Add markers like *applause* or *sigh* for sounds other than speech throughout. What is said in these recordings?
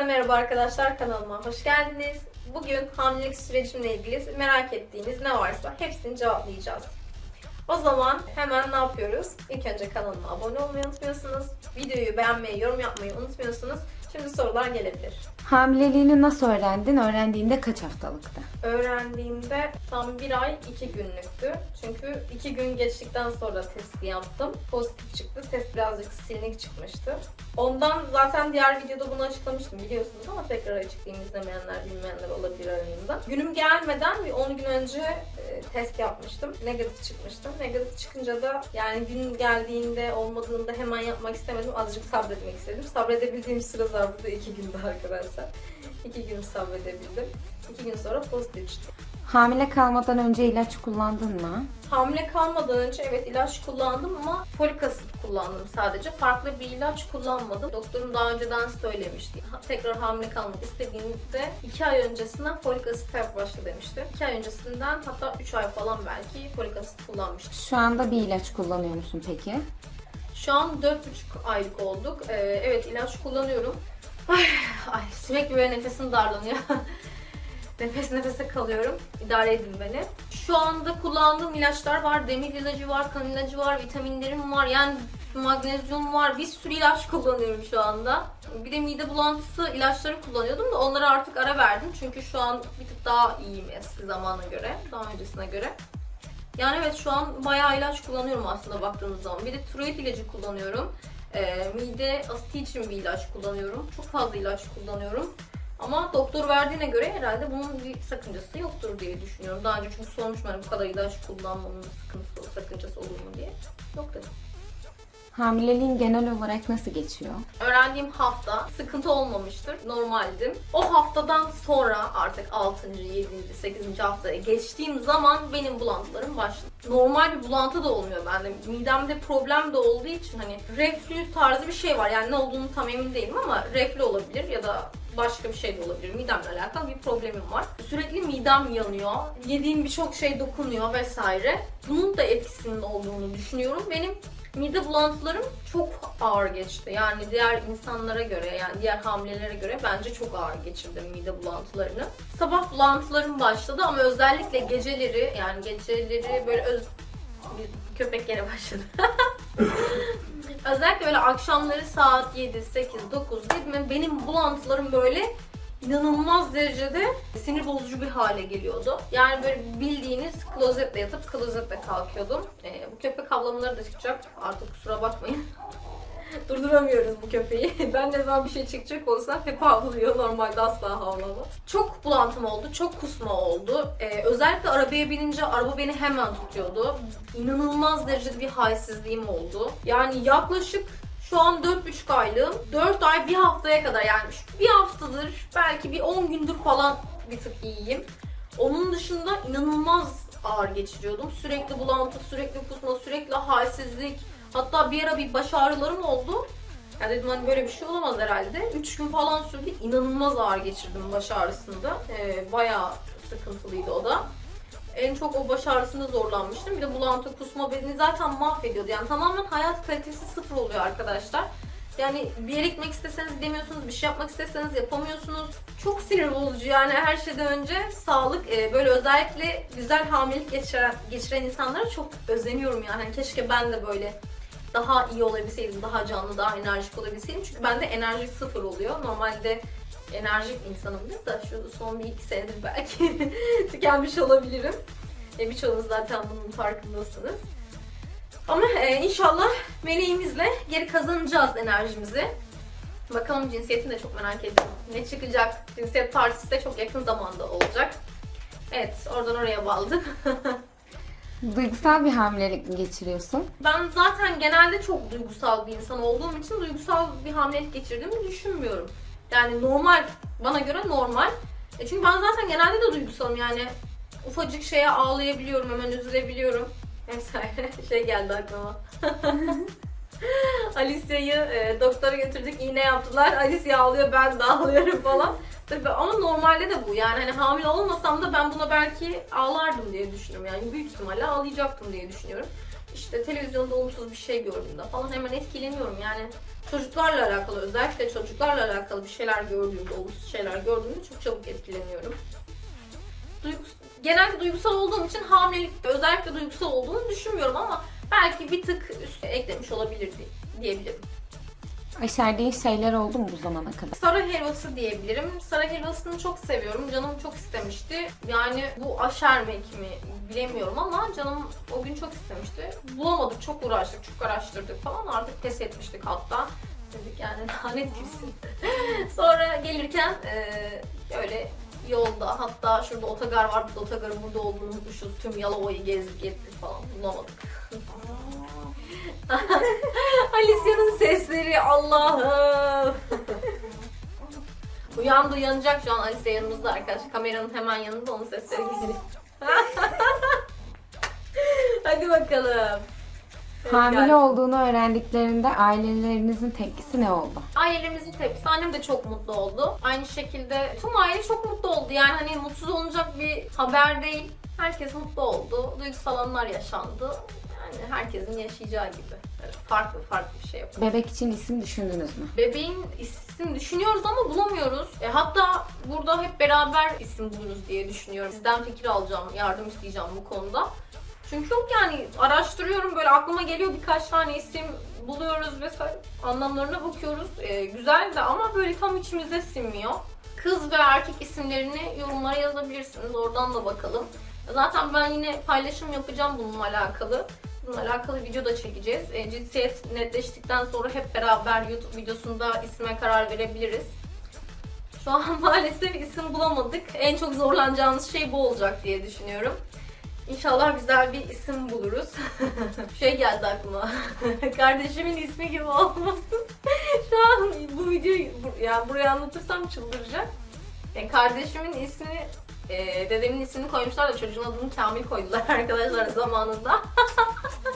Herkese merhaba arkadaşlar kanalıma hoş geldiniz. Bugün hamilelik sürecimle ilgili merak ettiğiniz ne varsa hepsini cevaplayacağız. O zaman hemen ne yapıyoruz? İlk önce kanalıma abone olmayı unutmuyorsunuz. Videoyu beğenmeyi, yorum yapmayı unutmuyorsunuz. Şimdi sorular gelebilir. Hamileliğini nasıl öğrendin? Öğrendiğinde kaç haftalıktı? Öğrendiğimde tam bir ay iki günlüktü. Çünkü iki gün geçtikten sonra testi yaptım. Pozitif çıktı. Test birazcık silik çıkmıştı. Ondan zaten diğer videoda bunu açıklamıştım biliyorsunuz ama tekrar açıklayayım izlemeyenler bilmeyenler olabilir aranızda. Günüm gelmeden bir 10 gün önce e, test yapmıştım. Negatif çıkmıştım. Negatif çıkınca da yani gün geldiğinde olmadığında hemen yapmak istemedim. Azıcık sabretmek istedim. Sabredebildiğim süre zarfı da 2 gündü arkadaşlar. 2 gün sabredebildim. 2 gün sonra pozitif çıktı. Hamile kalmadan önce ilaç kullandın mı? Hamile kalmadan önce evet ilaç kullandım ama folik asit kullandım sadece. Farklı bir ilaç kullanmadım. Doktorum daha önceden söylemişti. Tekrar hamile kalmak istediğinde 2 ay öncesinden folik asit başla demişti. 2 ay öncesinden hatta 3 ay falan belki folik asit kullanmıştım. Şu anda bir ilaç kullanıyor musun peki? Şu an 4,5 aylık olduk. Ee, evet ilaç kullanıyorum. Ay, ay sürekli böyle nefesim darlanıyor. *laughs* Nefes nefese kalıyorum. İdare edin beni. Şu anda kullandığım ilaçlar var. Demir ilacı var, kan ilacı var, vitaminlerim var. Yani magnezyum var. Bir sürü ilaç *laughs* kullanıyorum şu anda. Bir de mide bulantısı ilaçları kullanıyordum da onlara artık ara verdim. Çünkü şu an bir tık daha iyiyim eski zamana göre, daha öncesine göre. Yani evet şu an bayağı ilaç kullanıyorum aslında baktığınız zaman. Bir de tiroid ilacı kullanıyorum. Ee, mide asiti için bir ilaç kullanıyorum. Çok fazla ilaç kullanıyorum. Ama doktor verdiğine göre herhalde bunun bir sakıncası yoktur diye düşünüyorum. Daha önce çünkü sormuşum hani bu kadar ilaç kullanmanın sıkıntısı, sakıncası olur mu diye. Yok dedim. Hamileliğin genel olarak nasıl geçiyor? Öğrendiğim hafta sıkıntı olmamıştır. Normaldim. O haftadan sonra artık 6. 7. 8. haftaya geçtiğim zaman benim bulantılarım başladı. Normal bir bulantı da olmuyor bende. Midemde problem de olduğu için hani reflü tarzı bir şey var. Yani ne olduğunu tam emin değilim ama reflü olabilir ya da başka bir şey de olabilir. Midemle alakalı bir problemim var. Sürekli midem yanıyor. Yediğim birçok şey dokunuyor vesaire. Bunun da etkisinin olduğunu düşünüyorum. Benim mide bulantılarım çok ağır geçti. Yani diğer insanlara göre yani diğer hamilelere göre bence çok ağır geçirdim mide bulantılarını. Sabah bulantılarım başladı ama özellikle geceleri yani geceleri böyle öz bir köpek gene başladı. *laughs* özellikle böyle akşamları saat 7, 8, 9 değil mi? Benim bulantılarım böyle inanılmaz derecede sinir bozucu bir hale geliyordu. Yani böyle bildiğiniz klozetle yatıp klozetle kalkıyordum. Ee, bu köpek havlamaları da çıkacak. Artık kusura bakmayın. *laughs* Durduramıyoruz bu köpeği. *laughs* Ben ne zaman bir şey çıkacak olsa hep havlıyor. Normalde asla havlamaz. Çok bulantım oldu. Çok kusma oldu. Ee, özellikle arabaya binince araba beni hemen tutuyordu. İnanılmaz derecede bir halsizliğim oldu. Yani yaklaşık şu an 4,5 aylığım. 4 ay bir haftaya kadar yani bir haftadır belki bir 10 gündür falan bir tık iyiyim. Onun dışında inanılmaz ağır geçiriyordum. Sürekli bulantı, sürekli kusma, sürekli halsizlik. Hatta bir ara bir baş ağrılarım oldu. Ya dedim hani böyle bir şey olamaz herhalde. 3 gün falan sürdü. İnanılmaz ağır geçirdim baş ağrısında. Ee, bayağı sıkıntılıydı o da. En çok o baş ağrısında zorlanmıştım. Bir de bulantı, kusma beni zaten mahvediyordu. Yani tamamen hayat kalitesi sıfır oluyor arkadaşlar. Yani bir yere gitmek isteseniz gidemiyorsunuz, bir şey yapmak isteseniz yapamıyorsunuz. Çok sinir bozucu yani her şeyden önce sağlık. Ee, böyle özellikle güzel hamilelik geçiren, geçiren insanlara çok özeniyorum yani. Hani keşke ben de böyle daha iyi olabilseydim, daha canlı, daha enerjik olabilseydim. Çünkü bende enerji sıfır oluyor. Normalde enerjik insanımdır da şu son bir iki senedir belki *laughs* tükenmiş olabilirim. E, birçoğunuz zaten bunun farkındasınız. Ama e, inşallah meleğimizle geri kazanacağız enerjimizi. Bakalım cinsiyetini de çok merak ediyorum. Ne çıkacak? Cinsiyet partisi de çok yakın zamanda olacak. Evet, oradan oraya bağladım. *laughs* Duygusal bir hamilelik mi geçiriyorsun? Ben zaten genelde çok duygusal bir insan olduğum için duygusal bir hamilelik geçirdiğimi düşünmüyorum. Yani normal, bana göre normal. E çünkü ben zaten genelde de duygusalım yani. Ufacık şeye ağlayabiliyorum, hemen üzülebiliyorum. *laughs* Vesaire şey geldi aklıma. *laughs* Alicia'yı e, doktora götürdük, iğne yaptılar. Alicia ağlıyor, ben de ağlıyorum falan. Tabii ama normalde de bu. Yani hani hamile olmasam da ben buna belki ağlardım diye düşünüyorum. Yani büyük ihtimalle ağlayacaktım diye düşünüyorum. İşte televizyonda olumsuz bir şey gördüğümde falan hemen etkileniyorum. Yani çocuklarla alakalı özellikle çocuklarla alakalı bir şeyler gördüğümde, olumsuz şeyler gördüğümde çok çabuk etkileniyorum. Duygus genelde duygusal olduğum için hamilelikte özellikle duygusal olduğunu düşünmüyorum ama belki bir tık üstüne eklemiş olabilir diye- diyebilirim. Aşerdiğin şeyler oldu mu bu zamana kadar? Sara helvası diyebilirim. Sara helvasını çok seviyorum. Canım çok istemişti. Yani bu aşermek mi bilemiyorum ama canım o gün çok istemişti. Bulamadık, çok uğraştık, çok araştırdık falan. Artık pes etmiştik hatta. Dedik yani *laughs* lanet girsin. *laughs* Sonra gelirken eee, böyle yolda hatta şurada otogar var. Biz otogarın burada olduğunu unutmuşuz. Tüm Yalova'yı gezdik ettik falan. Bulamadık. *laughs* *laughs* Alicia'nın sesleri Allah'ım. Uyandı uyanacak şu an Alicia yanımızda arkadaşlar. Kameranın hemen yanında onun sesleri geliyor. *laughs* Hadi bakalım. Hamile olduğunu öğrendiklerinde ailelerinizin tepkisi ne oldu? Ailemizin tepkisi. Annem de çok mutlu oldu. Aynı şekilde tüm aile çok mutlu oldu. Yani hani mutsuz olacak bir haber değil. Herkes mutlu oldu. Duygusal anlar yaşandı. Yani herkesin yaşayacağı gibi. Böyle farklı farklı bir şey yapıyor. Bebek için isim düşündünüz mü? Bebeğin isim düşünüyoruz ama bulamıyoruz. E, hatta burada hep beraber isim buluruz diye düşünüyorum. Sizden fikir alacağım, yardım isteyeceğim bu konuda. Çünkü yok yani araştırıyorum böyle aklıma geliyor birkaç tane isim buluyoruz vesaire anlamlarına bakıyoruz. E, güzel de ama böyle tam içimize sinmiyor. Kız ve erkek isimlerini yorumlara yazabilirsiniz. Oradan da bakalım. Zaten ben yine paylaşım yapacağım bununla alakalı. Bununla alakalı video da çekeceğiz. E, cinsiyet netleştikten sonra hep beraber YouTube videosunda isme karar verebiliriz. Şu an *laughs* maalesef isim bulamadık. En çok zorlanacağımız şey bu olacak diye düşünüyorum. İnşallah güzel bir isim buluruz. *laughs* şey geldi aklıma. *laughs* Kardeşimin ismi gibi olmasın. Şu an bu videoyu yani buraya anlatırsam çıldıracak. Yani kardeşimin ismini e, dedemin ismini koymuşlar da çocuğun adını Kamil koydular *laughs* arkadaşlar zamanında.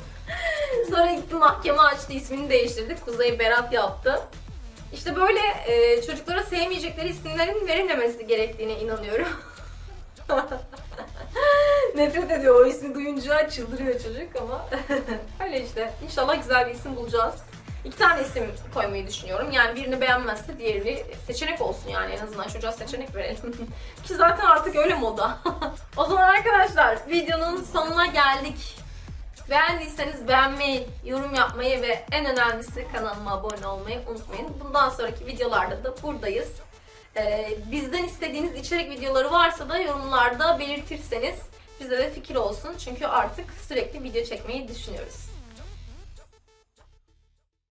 *laughs* Sonra gitti mahkeme açtı ismini değiştirdik. Kuzey Berat yaptı. İşte böyle e, çocuklara sevmeyecekleri isimlerin verilmemesi gerektiğine inanıyorum. *laughs* Nefret ediyor o ismi duyunca çıldırıyor çocuk ama öyle işte. İnşallah güzel bir isim bulacağız. İki tane isim koymayı düşünüyorum. Yani birini beğenmezse diğeri seçenek olsun yani en azından çocuğa seçenek verelim. *laughs* Ki zaten artık öyle moda. *laughs* o zaman arkadaşlar videonun sonuna geldik. Beğendiyseniz beğenmeyi, yorum yapmayı ve en önemlisi kanalıma abone olmayı unutmayın. Bundan sonraki videolarda da buradayız. Ee, bizden istediğiniz içerik videoları varsa da yorumlarda belirtirseniz bize de fikir olsun. Çünkü artık sürekli video çekmeyi düşünüyoruz.